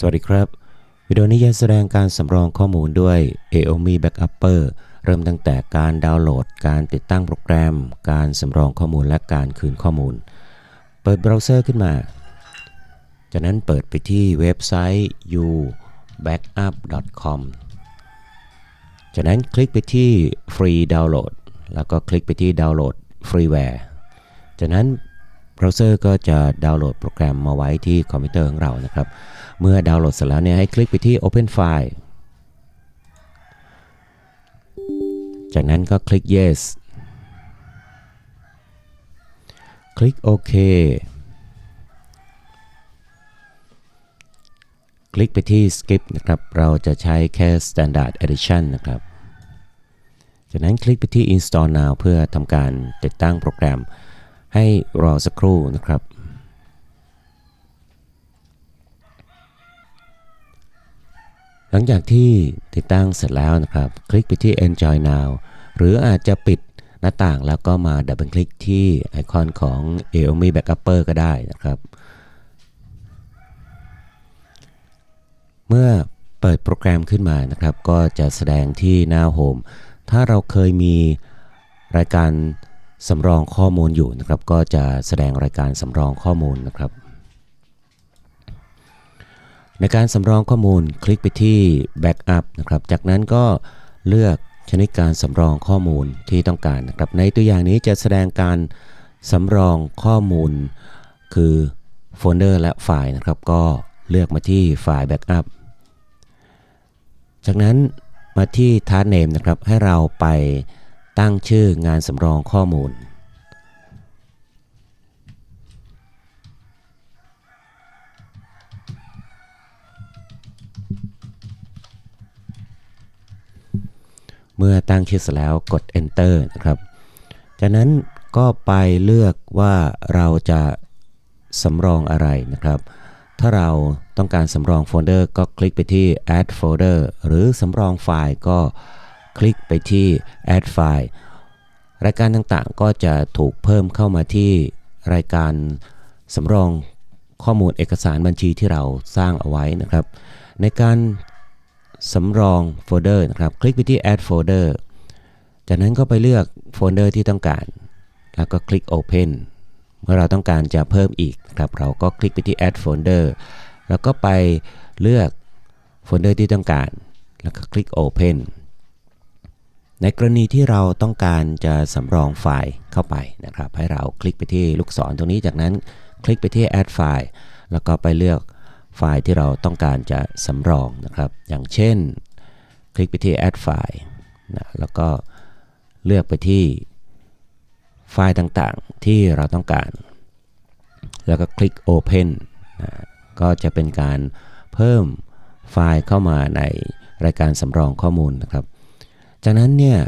สวัสดีครับ วิดีโอนี้จะแสดงการสำรองข้อมูลด้วย Aomi Backupper เริ่มตั้งแต่การดาวน์โหลด การติดตั้งโปรแกรม การสำรองข้อมูลและการคืนข้อมูล เปิดเบราว์เซอร์ขึ้นมา จากนั้นเปิดไปที่เว็บไซต์ ubackup.com จากนั้นคลิกไปที่ Free Download แล้วก็คลิกไปที่ Download Freeware จากนั้น เบราว์เซอร์ก็จะดาวน์โหลดโปรแกรมมาไว้ที่คอมพิวเตอร์ของเรานะครับ เมื่อดาวน์โหลดเสร็จแล้วเนี่ยให้คลิกไปที่ Open File จากนั้นก็คลิก Yes คลิกโอเคคลิกไปที่ Skip นะครับ เราจะใช้แค่ Standard Edition นะครับ จากนั้นคลิกไปที่ Install Now เพื่อทำการติดตั้งโปรแกรม ให้รอสักครู่นะครับ หลังจากที่ติดตั้งเสร็จแล้วนะครับ คลิกไปที่ Enjoy Now หรืออาจจะปิดหน้าต่างแล้วก็มาดับเบิลคลิกที่ไอคอนของ Aomi Backupper ก็ได้นะครับ เมื่อเปิดโปรแกรมขึ้นมานะครับ ก็จะแสดงที่หน้าโฮมถ้าเราเคยมีรายการ สำรองข้อมูลอยู่นะครับ ก็จะแสดงรายการสำรองข้อมูลนะครับ ในการสำรองข้อมูลคลิกไปที่ Backup นะครับ จากนั้นก็เลือกชนิดการสำรองข้อมูลที่ต้องการนะครับ ในตัวอย่างนี้จะแสดงการสำรองข้อมูล คือโฟลเดอร์และไฟล์นะครับ ก็เลือกมาที่ไฟล์ Backup จากนั้นมาที่ Task Name นะครับ ให้เราไป ตั้งชื่องานสำรองข้อมูล เมื่อตั้งชื่อเสร็จแล้วกด enter นะครับ จากนั้นก็ไปเลือกว่าเราจะสำรองอะไรนะครับ ถ้าเราต้องการสำรองโฟลเดอร์ก็คลิกไปที่ add folder หรือสำรองไฟล์ก็ คลิกไปที่ add file รายการต่างๆ ก็จะถูกเพิ่มเข้ามาที่รายการสำรองข้อมูลเอกสารบัญชีที่เราสร้างเอาไว้นะครับ ในการสำรองโฟลเดอร์นะครับ คลิกไปที่ add folder จากนั้นก็ไปเลือกโฟลเดอร์ที่ต้องการ แล้วก็คลิก open เมื่อเราต้องการจะเพิ่มอีกนะครับ เราก็คลิกไปที่ add folder แล้วก็ไปเลือกโฟลเดอร์ที่ต้องการ แล้วก็คลิก open ในกรณีที่เราต้องการจะสำรองไฟล์เข้าไปนะครับ ให้เราคลิกไปที่ลูกศรตรงนี้จากนั้นคลิกไปที่ add file แล้วก็ไปเลือกไฟล์ที่เราต้องการจะสำรองนะครับ อย่างเช่น คลิกไปที่ add file นะแล้วก็เลือกไปที่ไฟล์ต่างๆที่เราต้องการ แล้วก็คลิก open นะก็จะเป็นการเพิ่มไฟล์เข้ามาในรายการสำรองข้อมูลนะครับ จากนั้นเนี่ย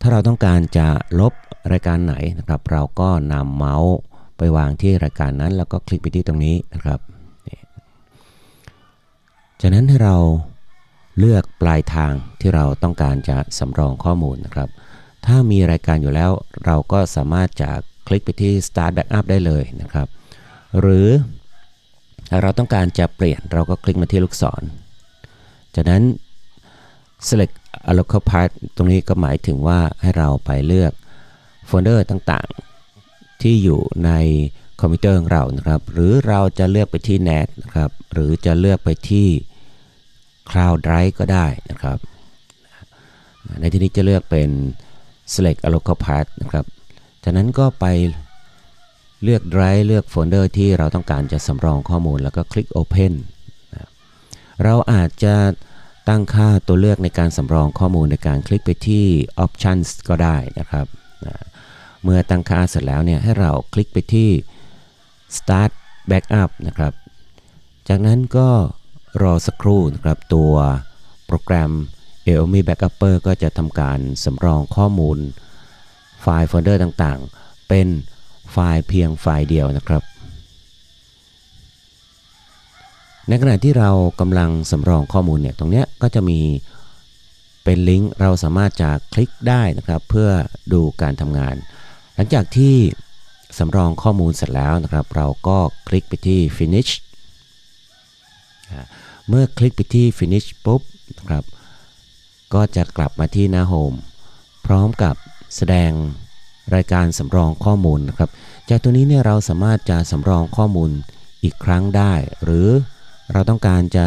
ถ้าเราต้องการจะลบรายการไหนนะครับ เราก็นำเมาส์ไปวางที่รายการนั้น แล้วก็คลิกไปที่ตรงนี้นะครับจากนั้นให้เราเลือกปลายทางที่เราต้องการจะสำรองข้อมูลนะครับ ถ้ามีรายการอยู่แล้วเราก็สามารถจะคลิกไปที่ start backup ได้เลยนะครับ หรือถ้าเราต้องการจะเปลี่ยนเราก็คลิกมาที่ลูกศร จากนั้น select local path ตรงนี้ก็หมายถึงว่าให้เราไปเลือกโฟลเดอร์ต่างๆ ที่อยู่ในคอมพิวเตอร์ของเรานะครับ หรือเราจะเลือกไปที่ NAT นะครับ หรือจะเลือกไปที่ Cloud Drive ก็ได้นะครับ ในที่นี้จะเลือกเป็น select a local path นะครับ จากนั้นก็ไปเลือก Drive เลือกโฟลเดอร์ที่เราต้องการจะสำรองข้อมูลแล้วก็คลิก Open นะเราอาจจะ ตั้งค่าตัวเลือกในการสำรองข้อมูลในการคลิกไปที่ Options ก็ได้นะครับนะเมื่อตั้งค่าเสร็จแล้วเนี่ยให้เราคลิกไปที่ Start Backup นะครับ จากนั้นก็รอสักครู่นะครับตัวโปรแกรม Aomi Backupper ก็จะทำการสำรองข้อมูลไฟล์โฟลเดอร์ต่างๆ เป็นไฟล์เพียงไฟล์เดียวนะครับ ในขณะที่เรากำลังสำรองข้อมูลเนี่ยตรงเนี้ยก็จะมีเป็นลิงก์เราสามารถจะคลิกได้นะครับเพื่อดูการทำงาน หลังจากที่สำรองข้อมูลเสร็จแล้วนะครับ เราก็คลิกไปที่ finish เมื่อคลิกไปที่ finish ปุ๊บนะครับ ก็จะกลับมาที่หน้าโฮมพร้อมกับแสดงรายการสำรองข้อมูลนะครับ จากตัวนี้เนี่ยเราสามารถจะสำรองข้อมูลอีกครั้งได้ หรือ เราต้องการจะ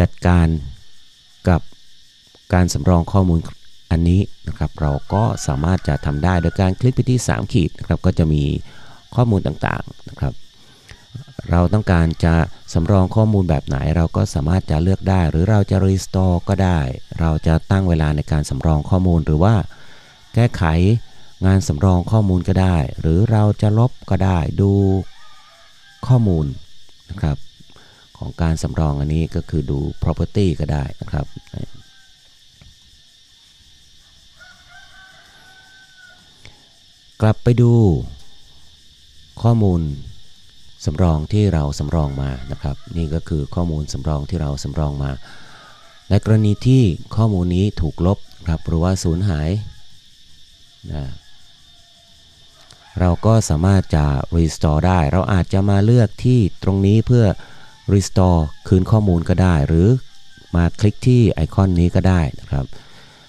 จัดการกับการสำรองข้อมูลอันนี้นะครับ เราก็สามารถจะทำได้โดยการคลิกไปที่ 3 ขีดนะครับก็จะมีข้อมูลต่างๆนะครับ เราต้องการจะสำรองข้อมูลแบบไหน เราก็สามารถจะเลือกได้ หรือเราจะ restore ก็ได้ เราจะตั้งเวลาในการสำรองข้อมูลหรือว่าแก้ไขงานสำรองข้อมูลก็ได้ หรือเราจะลบก็ได้ดูข้อมูลนะครับ ของการสำรองอันนี้ก็คือดู property ก็ได้นะครับ กลับไปดูข้อมูลสำรองที่เราสำรองมานะครับ นี่ก็คือข้อมูลสำรองที่เราสำรองมา ในกรณีที่ข้อมูลนี้ถูกลบครับหรือว่าสูญหายนะเราก็สามารถจะ restore ได้ เราอาจจะมาเลือกที่ตรงนี้เพื่อ restore คืนข้อมูลก็ได้ หรือมาคลิกที่ไอคอนนี้ก็ได้นะครับ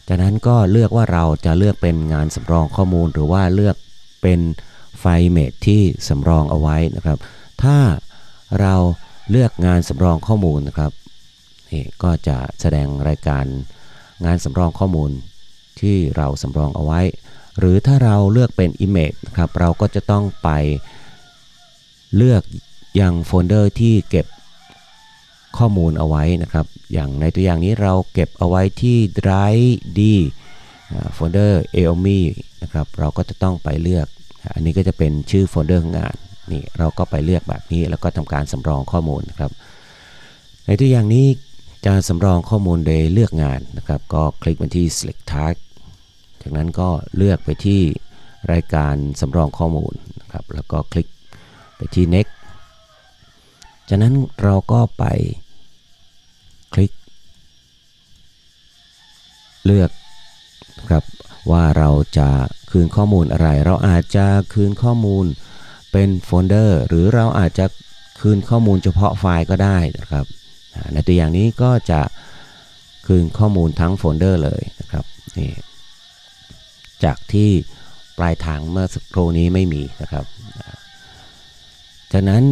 จากนั้นก็เลือกว่าเราจะเลือกเป็นงานสำรองข้อมูล หรือว่าเลือกเป็นไฟล์เมทที่สำรองเอาไว้นะครับ ถ้าเราเลือกงานสำรองข้อมูลนะครับนี่ก็จะแสดงรายการงานสำรองข้อมูลที่เราสำรองเอาไว้ หรือถ้าเราเลือกเป็น Image นะครับ เราก็จะต้องไปเลือกยังโฟลเดอร์ที่เก็บ ข้อมูลเอาไว้นะครับ อย่างในตัวอย่างนี้เราเก็บเอาไว้ที่ Drive D โฟลเดอร์ Aomi นะครับ เราก็จะต้องไปเลือก อันนี้ก็จะเป็นชื่อโฟลเดอร์ของงาน นี่เราก็ไปเลือกแบบนี้แล้วก็ทำการสำรองข้อมูลนะครับ ในตัวอย่างนี้จะสำรองข้อมูลโดยเลือกงานนะครับ ก็คลิกไปที่ select task จากนั้นก็เลือกไปที่รายการสำรองข้อมูลนะครับ แล้วก็คลิกไปที่ next จากนั้นเราก็ไป เลือกครับว่าเราจะคืนข้อมูลอะไร เราอาจจะคืนข้อมูลเป็นโฟลเดอร์หรือเราอาจจะคืนข้อมูลเฉพาะไฟล์ก็ได้นะครับในตัวอย่างนี้ก็จะคืนข้อมูลทั้งโฟลเดอร์เลยนะครับนี่จากที่ปลายทางเมื่อสักครู่นี้ไม่มีนะครับจากนั้น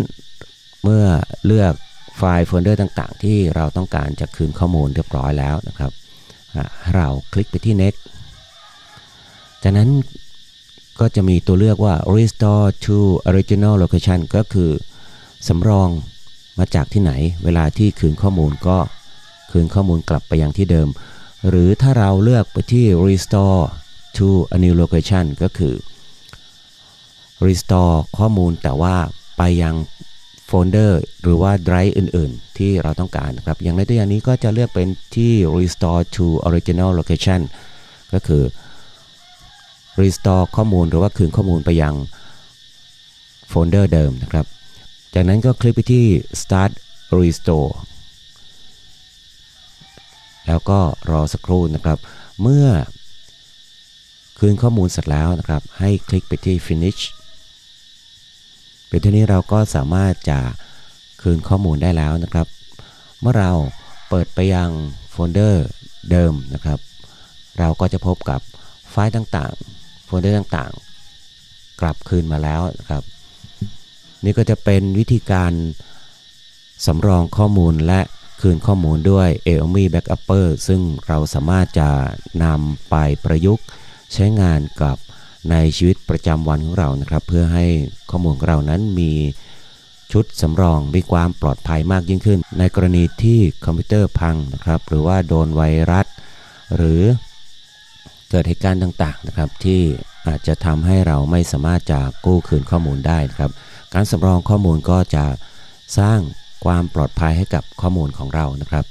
เมื่อเลือกไฟล์โฟลเดอร์ต่างๆ ที่เราต้องการจะคืนข้อมูลเรียบร้อยแล้วนะครับ เราคลิกไปที่ next จากนั้นก็จะมีตัวเลือกว่า restore to original location ก็คือสำรองมาจากที่ไหน เวลาที่คืนข้อมูลก็คืนข้อมูลกลับไปยังที่เดิม หรือถ้าเราเลือกไปที่ restore to a new location ก็คือ restore ข้อมูลแต่ว่าไปยัง โฟลเดอร์หรือว่า drive อื่น ๆ ที่เราต้องการครับ อย่างในตัวอย่างนี้ก็จะเลือกเป็นที่ restore to original location ก็คือ restore ข้อมูลหรือว่าคืนข้อมูลไปยังโฟลเดอร์เดิมนะครับ จากนั้นก็คลิกไปที่ start restore แล้วก็รอสักครู่นะครับ เมื่อคืนข้อมูลเสร็จแล้วนะครับ ให้คลิกไปที่ finish เป็นเท่นี้เราก็สามารถจะคืนข้อมูลได้แล้วนะครับ เมื่อเราเปิดไปยังโฟลเดอร์เดิมนะครับ เราก็จะพบกับไฟล์ต่างๆ โฟลเดอร์ต่างๆ กลับคืนมาแล้วนะครับ นี่ก็จะเป็นวิธีการสำรองข้อมูลและคืนข้อมูลด้วย Aomi Backupper ซึ่งเราสามารถจะนำไปประยุกต์ใช้งานกับ ในชีวิตประจำวันของเรานะครับ เพื่อให้ข้อมูลของเรานั้นมีชุดสำรองมีความปลอดภัยมากยิ่งขึ้น ในกรณีที่คอมพิวเตอร์พังนะครับ หรือว่าโดนไวรัส หรือเกิดเหตุการณ์ต่างๆนะครับ ที่อาจจะทำให้เราไม่สามารถจะกู้คืนข้อมูลได้นะครับ การสำรองข้อมูลก็จะสร้างความปลอดภัยให้กับข้อมูลของเรานะครับ